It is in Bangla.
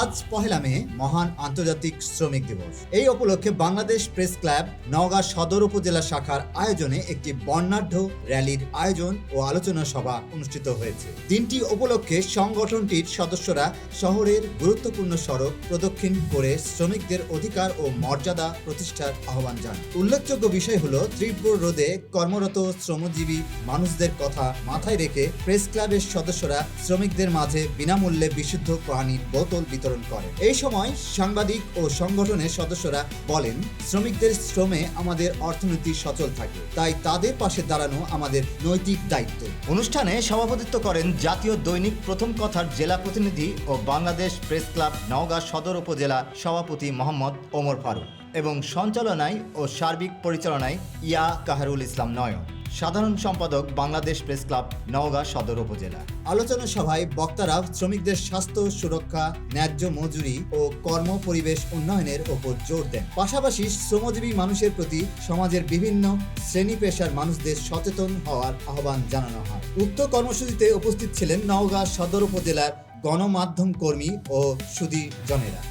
আজ পহেলা মে, মহান আন্তর্জাতিক শ্রমিক দিবস। এই উপলক্ষে বাংলাদেশ প্রেস ক্লাব নওগাঁ সদর উপজেলা শাখার আয়োজনে একটি বর্ণাঢ্য র্যালির আয়োজন ও আলোচনা সভা অনুষ্ঠিত হয়েছে। দিনটি উপলক্ষে সংগঠনটির সদস্যরা শহরের গুরুত্বপূর্ণ সড়ক প্রদক্ষিণ করে শ্রমিকদের অধিকার ও মর্যাদা প্রতিষ্ঠার আহ্বান জানান। উল্লেখযোগ্য বিষয় হল তীব্র রোদে কর্মরত শ্রমজীবী মানুষদের কথা মাথায় রেখে প্রেস ক্লাবের সদস্যরা শ্রমিকদের মাঝে বিনামূল্যে বিশুদ্ধ পানির বোতল বিতরণ করে। এই সময় সাংবাদিক ও সংগঠনের সদস্যরা বলেন, শ্রমিকদের শ্রমে আমাদের অর্থনীতি সচল থাকে, তাই তাদের পাশে দাঁড়ানো আমাদের নৈতিক দায়িত্ব। অনুষ্ঠানে সভাপতিত্ব করেন জাতীয় দৈনিক প্রথম কথার জেলা প্রতিনিধি ও বাংলাদেশ প্রেস ক্লাব নওগাঁ সদর উপজেলা সভাপতি মোহাম্মদ ওমর ফারুক। এবং সঞ্চালনায় ও সার্বিক পরিচালনায় ইয়া কাহারুল ইসলাম নয়ন। সাধারণ সম্পাদক বাংলাদেশ প্রেস ক্লাব, নওগাঁ সদর উপজেলা। আলোচনা সভায় বক্তারা শ্রমিকদের স্বাস্থ্য, সুরক্ষা, ন্যায্য মজুরি ও কর্ম পরিবেশ উন্নয়নের ওপর জোর দেন। পাশাপাশি শ্রমজীবী মানুষের প্রতি সমাজের বিভিন্ন শ্রেণি পেশার মানুষদের সচেতন হওয়ার আহ্বান জানানো হয়। উক্ত কর্মসূচিতে উপস্থিত ছিলেন নওগাঁ সদর উপজেলার গণমাধ্যম কর্মী ও সুদী জনেরা।